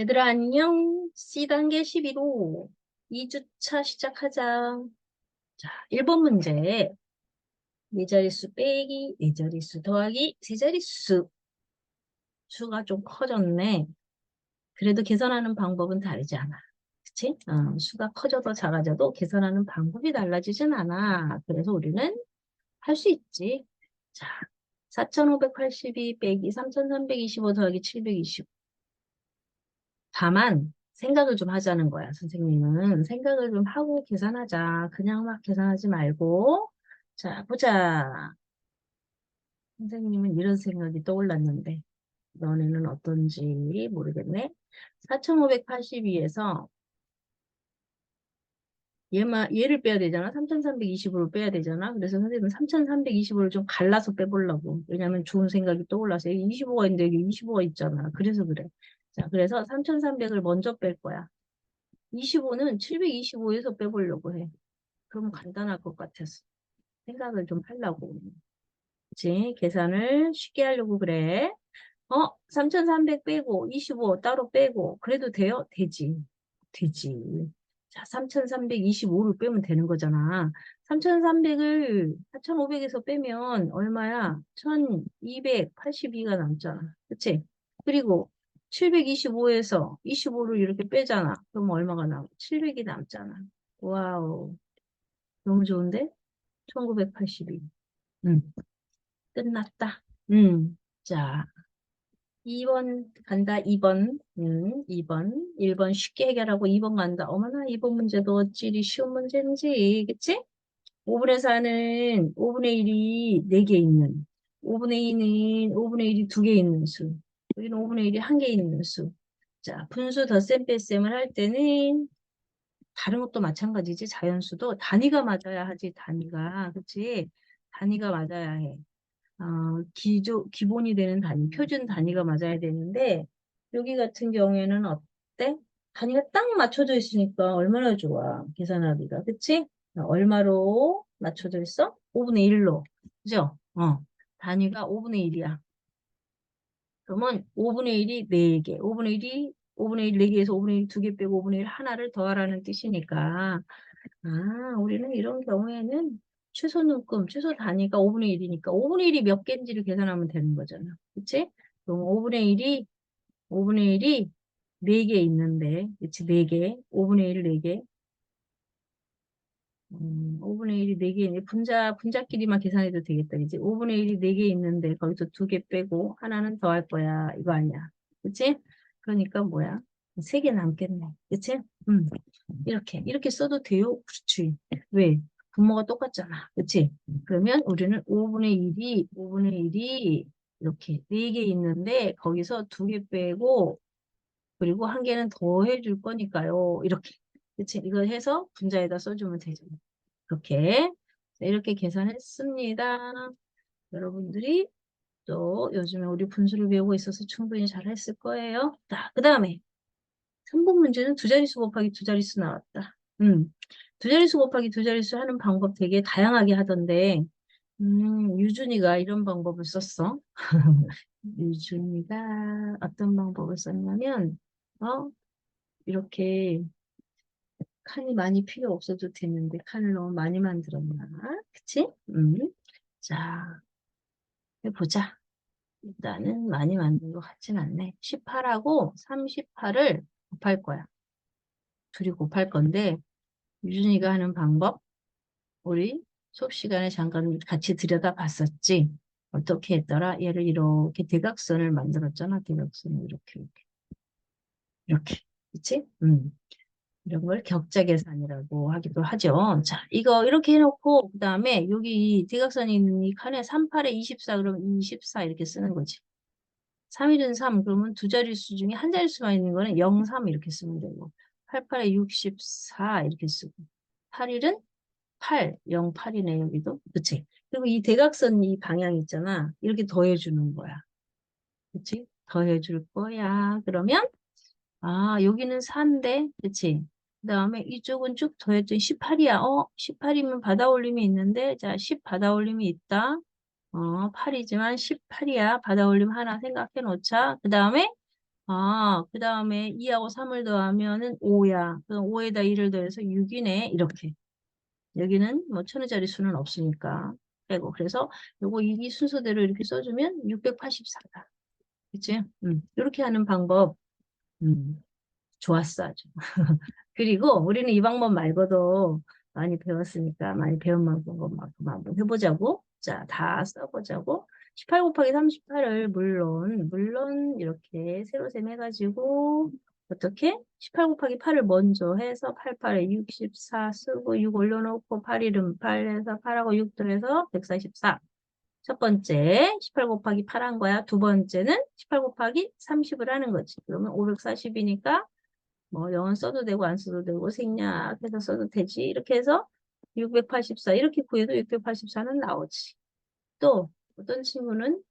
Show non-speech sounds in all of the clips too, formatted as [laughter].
얘들아 안녕. C단계 11호. 2주차 시작하자. 자 1번 문제. 네 자릿수 빼기 네 자릿수 더하기 세 자릿수. 수가 좀 커졌네. 그래도 계산하는 방법은 다르지 않아. 그치? 어, 수가 커져도 작아져도 계산하는 방법이 달라지진 않아. 그래서 우리는 할 수 있지. 자 4582 빼기 3325 더하기 725 다만 생각을 좀 하자는 거야. 선생님은 생각을 좀 하고 계산하자. 그냥 막 계산하지 말고 자 보자. 선생님은 이런 생각이 떠올랐는데 너네는 어떤지 모르겠네. 4582에서 얘만, 얘를 빼야 되잖아. 3325를 빼야 되잖아. 그래서 선생님은 3325를 좀 갈라서 빼보려고. 왜냐면 좋은 생각이 떠올라서 여기 25가 있는데 여기 25가 있잖아. 그래서 그래. 자, 그래서 3300을 먼저 뺄 거야. 25는 725에서 빼보려고 해. 그럼 간단할 것 같아서. 생각을 좀 하려고. 그치? 계산을 쉽게 하려고 그래. 어? 3300 빼고 25 따로 빼고 그래도 돼요? 되지. 되지. 자, 3325를 빼면 되는 거잖아. 3300을 4500에서 빼면 얼마야? 1282가 남잖아. 그치? 그리고 725에서 25를 이렇게 빼잖아. 그럼 얼마가 남아? 700이 남잖아. 와우. 너무 좋은데? 1982. 음. 끝났다. 음. 자. 2번 간다. 2번. 음, 2번. 1번 쉽게 해결하고 2번 간다. 어머나, 2번 문제도 어찌리 쉬운 문제인지. 그치? 5분의 4는 5분의 1이 4개 있는. 5분의 2는 5분의 1이 2개 있는 수. 여기는 5분의 1이 한 개 있는 수. 자, 분수 덧셈 뺄셈을 할 때는 다른 것도 마찬가지지. 자연수도 단위가 맞아야 하지. 단위가. 그치? 단위가 맞아야 해. 어, 기조, 기본이 되는 단위, 표준 단위가 맞아야 되는데 여기 같은 경우에는 어때? 단위가 딱 맞춰져 있으니까 얼마나 좋아. 계산하기가. 그치? 얼마로 맞춰져 있어? 5분의 1로. 그죠? 어. 단위가 5분의 1이야. 그러면 5분의 1이 4개, 5분의 1이 5분의 1 4개에서 5분의 1 2개 빼고 5분의 1 하나를 더하라는 뜻이니까 아 우리는 이런 경우에는 최소 눈금, 최소 단위가 5분의 1이니까 5분의 1이 몇 개인지를 계산하면 되는 거잖아. 그치? 그럼 5분의 1이 5분의 1이 4개 있는데 그치? 4개, 5분의 1 4개 음, 5분의 1이 4개 있는데 분자, 분자끼리만 계산해도 되겠다. 이제 5분의 1이 4개 있는데 거기서 2개 빼고 하나는 더 할 거야. 이거 아니야. 그치? 그러니까 뭐야? 3개 남겠네. 그치? 음, 이렇게. 이렇게 써도 돼요? 그렇지. 왜? 분모가 똑같잖아. 그치? 그러면 우리는 5분의 1이, 5분의 1이 이렇게 4개 있는데 거기서 2개 빼고 그리고 한 개는 더 해줄 거니까요. 이렇게. 그치? 이거 해서 분자에다 써주면 되잖아. 이렇게. 이렇게 계산했습니다. 여러분들이 또 요즘에 우리 분수를 배우고 있어서 충분히 잘 했을 거예요. 자, 그 다음에 3번 문제는 두 자릿수 곱하기 두 자릿수 나왔다. 음, 두 자릿수 곱하기 두 자릿수 하는 방법 되게 다양하게 하던데 음, 유준이가 이런 방법을 썼어. [laughs] 유준이가 어떤 방법을 썼냐면 어 이렇게 칸이 많이 필요 없어도 되는데 칸을 너무 많이 만들었나? 그치? 음. 자, 해보자. 일단은 많이 만든 것 같진 않네. 18하고 38을 곱할 거야. 둘이 곱할 건데 유준이가 하는 방법 우리 수업 시간에 잠깐 같이 들여다 봤었지. 어떻게 했더라? 얘를 이렇게 대각선을 만들었잖아. 대각선을 이렇게 이렇게 이렇게 그치? 음. 이런 걸 격자 계산이라고 하기도 하죠. 자, 이거 이렇게 해놓고 그 다음에 여기 대각선이 있는 이 칸에 38에 24 그러면 24 이렇게 쓰는 거지. 3일은 3 그러면 두 자릿수 중에 한 자릿수만 있는 거는 0, 3 이렇게 쓰면 되고 88에 64 이렇게 쓰고 8일은 8, 0, 8이네 여기도. 그치? 그리고 이 대각선 이 방향 있잖아. 이렇게 더해주는 거야. 그치? 더해줄 거야. 그러면 아, 여기는 4인데, 그치? 그 다음에 이쪽은 쭉 더했더니 18이야. 어, 18이면 받아올림이 있는데, 자, 10 받아올림이 있다. 어, 8이지만 18이야. 받아올림 하나 생각해 놓자. 그 다음에, 아, 그 다음에 2하고 3을 더하면은 5야. 그럼 5에다 1을 더해서 6이네. 이렇게. 여기는 뭐 천원짜리 수는 없으니까 빼고. 그래서 요거 이, 이 순서대로 이렇게 써주면 684다. 그치? 음, 이렇게 하는 방법. 음, 좋았어, 아주. [laughs] 그리고 우리는 이 방법 말고도 많이 배웠으니까 많이 배운 방법만큼 한번 해보자고. 자, 다 써보자고. 18 곱하기 38을 물론, 물론 이렇게 세로셈 해가지고 어떻게? 18 곱하기 8을 먼저 해서 88에 64 쓰고 6 올려놓고 8 이름 8 해서 8하고 6 더해서 144. 첫 번째 18 곱하기 8 한 거야. 두 번째는 18 곱하기 30을 하는 거지. 그러면 540이니까 뭐 0은 써도 되고 안 써도 되고 생략해서 써도 되지. 이렇게 해서 684 이렇게 구해도 684는 나오지. 또 어떤 친구는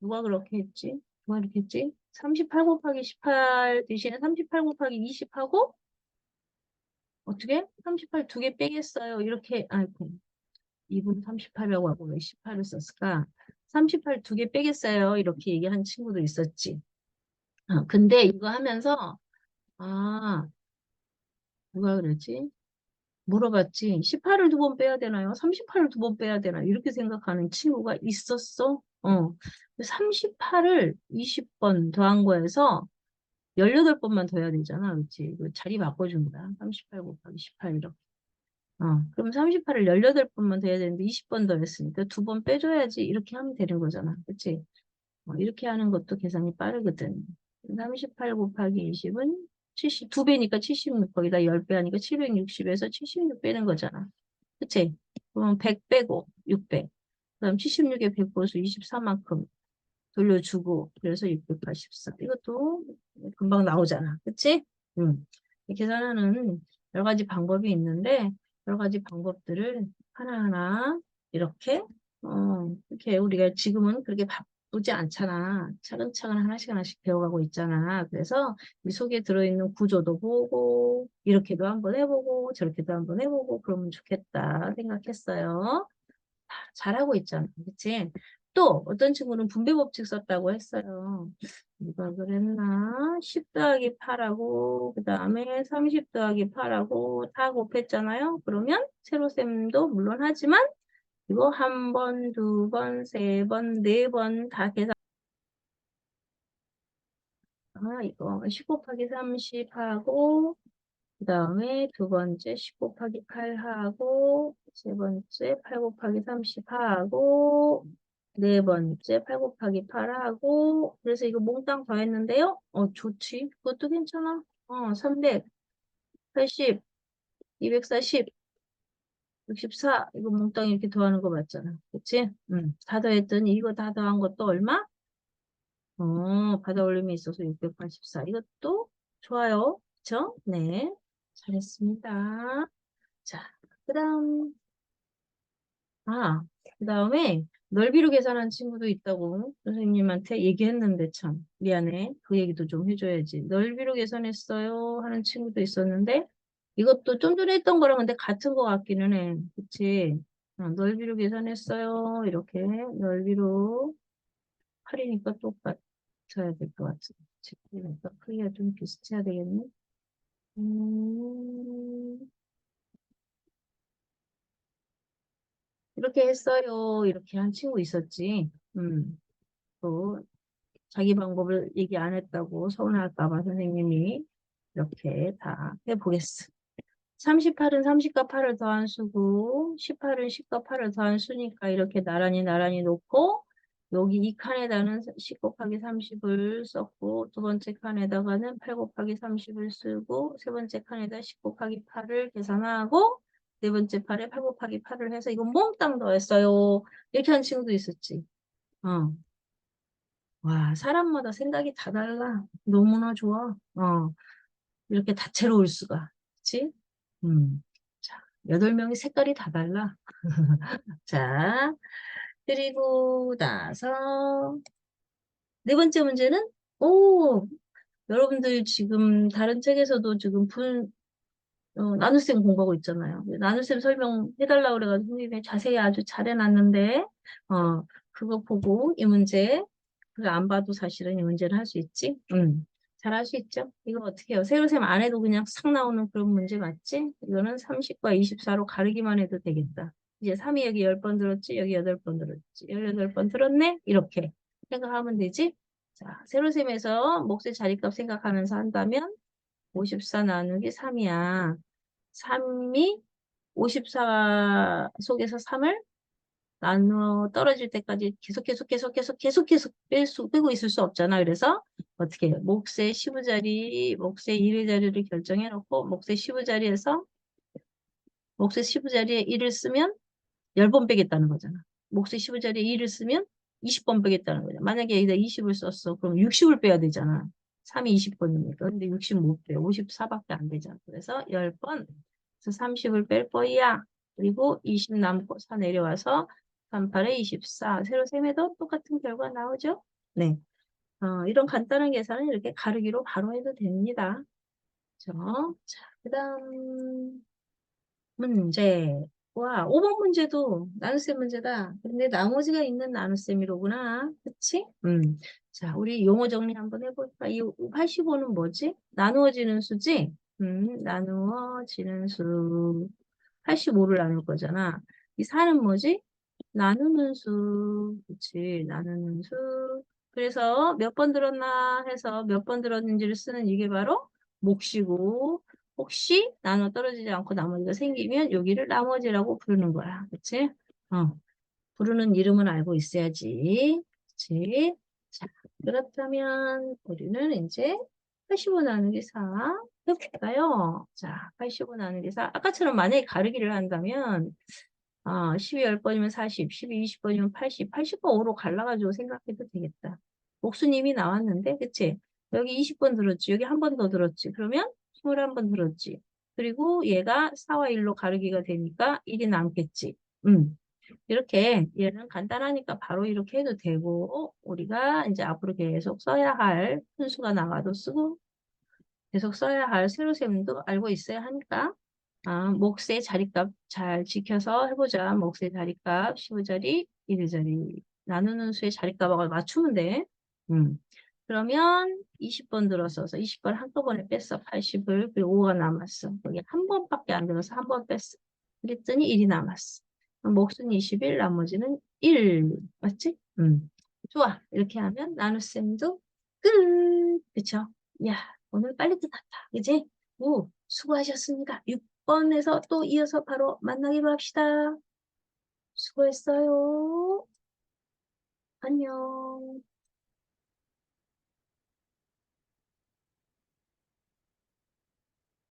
누가 그렇게 했지? 누가 이렇게 했지? 38 곱하기 18 대신에 38 곱하기 20하고 어떻게? 38 두 개 빼겠어요. 이렇게 아이고 이분 38이라고 하고 왜 18을 썼을까? 38 두 개 빼겠어요. 이렇게 얘기한 친구도 있었지. 아, 근데 이거 하면서 아 누가 그랬지? 물어봤지. 18을 두 번 빼야 되나요? 38을 두 번 빼야 되나요? 이렇게 생각하는 친구가 있었어. 어. 38을 20번 더한 거에서 18번만 더 해야 되잖아. 이거 자리 바꿔준다. 38 곱하기 18 이렇게. 어. 그럼 38을 18번만 더 해야 되는데 20번 더 했으니까 두 번 빼줘야지. 이렇게 하면 되는 거잖아. 그치? 어, 이렇게 하는 것도 계산이 빠르거든. 38 곱하기 20은 70, 2배니까 76, 거기다 10배 하니까 760에서 76 빼는 거잖아. 그치? 그러면 100 빼고 600. 그 다음 76에 100 보수 24만큼 돌려주고, 그래서 684. 이것도 금방 나오잖아. 그치? 응. 계산하는 여러 가지 방법이 있는데, 여러 가지 방법들을 하나하나 이렇게, 어, 이렇게 우리가 지금은 그렇게 바쁘지 않잖아. 차근차근 하나씩 하나씩 배워가고 있잖아. 그래서 이 속에 들어있는 구조도 보고, 이렇게도 한번 해보고, 저렇게도 한번 해보고, 그러면 좋겠다 생각했어요. 다 잘하고 있잖아. 그치? 또 어떤 친구는 분배 법칙 썼다고 했어요. 누가 그랬나? 10 더하기 8하고 그 다음에 30 더하기 8하고 다 곱했잖아요. 그러면 세로셈도 물론 하지만 이거 한 번, 두 번, 세 번, 네 번 다 계산 아, 이거 10 곱하기 30하고 그 다음에 두 번째 10 곱하기 8하고 세 번째 8 곱하기 30하고 네 번째 8 곱하기 8 하고 그래서 이거 몽땅 더했는데요. 어 좋지. 그것도 괜찮아. 어 300, 80, 240, 64 이거 몽땅 이렇게 더하는 거 맞잖아. 그치? 응. 다 더했더니 이거 다 더한 것도 얼마? 어 받아 올림이 있어서 684 이것도 좋아요. 그쵸? 네. 잘했습니다. 자, 그 다음 아, 그 다음에 넓이로 계산한 친구도 있다고 선생님한테 얘기했는데 참 미안해. 그 얘기도 좀 해줘야지. 넓이로 계산했어요 하는 친구도 있었는데 이것도 좀 전에 했던 거랑 근데 같은 거 같기는 해. 그치? 어, 넓이로 계산했어요. 이렇게 넓이로 8이니까 똑같아야 될 것 같지. 그러니까 크기가 좀 비슷해야 되겠네. 음... 이렇게 했어요. 이렇게 한 친구 있었지. 음. 또 자기 방법을 얘기 안 했다고 서운할까봐 선생님이 이렇게 다 해보겠어. 38은 30과 8을 더한 수고 18은 10과 8을 더한 수니까 이렇게 나란히 나란히 놓고 여기 이 칸에다는 10 곱하기 30을 썼고 두 번째 칸에다가는 8 곱하기 30을 쓰고 세 번째 칸에다 10 곱하기 8을 계산하고 네 번째 팔에 8 곱하기 8을 해서 이거 몽땅 더했어요. 이렇게 한 친구도 있었지. 어. 와, 사람마다 생각이 다 달라. 너무나 좋아. 어. 이렇게 다채로울 수가. 그치? 음. 자, 8명이 색깔이 다 달라. [laughs] 자, 그리고 나서 네 번째 문제는 오, 여러분들 지금 다른 책에서도 지금 분, 어, 나눗셈 공부하고 있잖아요. 나눗셈 설명해달라고 그래가지고 선생님이 자세히 아주 잘해놨는데, 어, 그거 보고 이 문제 그거 안 봐도 사실은 이 문제를 할 수 있지? 응. 잘할 수 있죠? 이거 어떻게 해요? 세로셈 안 해도 그냥 싹 나오는 그런 문제 맞지? 이거는 30과 24로 가르기만 해도 되겠다. 이제 3이 여기 10번 들었지? 여기 8번 들었지? 18번 들었네? 이렇게 생각하면 되지? 자, 세로셈에서 몫의 자리값 생각하면서 한다면 54 나누기 3이야. 3이 54 속에서 3을 나누어 떨어질 때까지 계속 계속 계속 계속 계속 계속 뺄 수, 빼고 있을 수 없잖아. 그래서 어떻게 해요? 몫의 15자리, 몫의 1의 자리를 결정해 놓고 몫의 15자리에서 몫의 15자리에 1을 쓰면 10번 빼겠다는 거잖아. 몫의 15자리에 1을 쓰면 20번 빼겠다는 거잖아. 만약에 여기다 20을 썼어. 그럼 60을 빼야 되잖아. 3이 20번이니까. 근데 60못 빼. 54밖에 안 되잖아. 그래서 10번. 그래서 30을 뺄 거야. 그리고 20 남고 4 내려와서 38에 24. 세로 셈에도 똑같은 결과 나오죠? 네. 어, 이런 간단한 계산은 이렇게 가르기로 바로 해도 됩니다. 그죠? 자, 그 다음 문제. 와, 5번 문제도 나눗셈 문제다. 근데 나머지가 있는 나눗셈이로구나. 그치? 음. 자, 우리 용어 정리 한번 해볼까? 이 85는 뭐지? 나누어지는 수지? 음, 나누어지는 수. 85를 나눌 거잖아. 이 4는 뭐지? 나누는 수. 그치? 나누는 수. 그래서 몇 번 들었나 해서 몇 번 들었는지를 쓰는 이게 바로 몫이고, 혹시 나눠 떨어지지 않고 나머지가 생기면 여기를 나머지라고 부르는 거야. 그치? 어. 부르는 이름은 알고 있어야지. 그치? 자, 그렇다면 우리는 이제 85 나누기 4 해볼까요? 자, 85 나누기 4. 아까처럼 만약에 가르기를 한다면 아, 12 10번이면 40, 12 20번이면 80, 80과 5로 갈라가지고 생각해도 되겠다. 옥수님이 나왔는데, 그치? 여기 20번 들었지. 여기 한 번 더 들었지. 그러면 21번 들었지. 그리고 얘가 4와 1로 가르기가 되니까 1이 남겠지. 음. 이렇게 얘는 간단하니까 바로 이렇게 해도 되고 우리가 이제 앞으로 계속 써야 할 순수가 나가도 쓰고 계속 써야 할 세로셈도 알고 있어야 하니까 아, 몫의 자리값 잘 지켜서 해보자. 몫의 자리값 15자리, 1자리 나누는 수의 자리값하고 맞추면 돼. 음. 그러면 20번 들어서서 20번 한꺼번에 뺐어. 80을 그리고 5가 남았어. 여기 한 번밖에 안 들어서 한 번 뺐어. 그랬더니 1이 남았어. 몫은 21, 나머지는 1. 맞지? 음. 좋아. 이렇게 하면 나눗셈도 끝. 그쵸? 야, 오늘 빨리 끝났다. 그지? 오, 수고하셨습니다. 6번에서 또 이어서 바로 만나기로 합시다. 수고했어요. 안녕.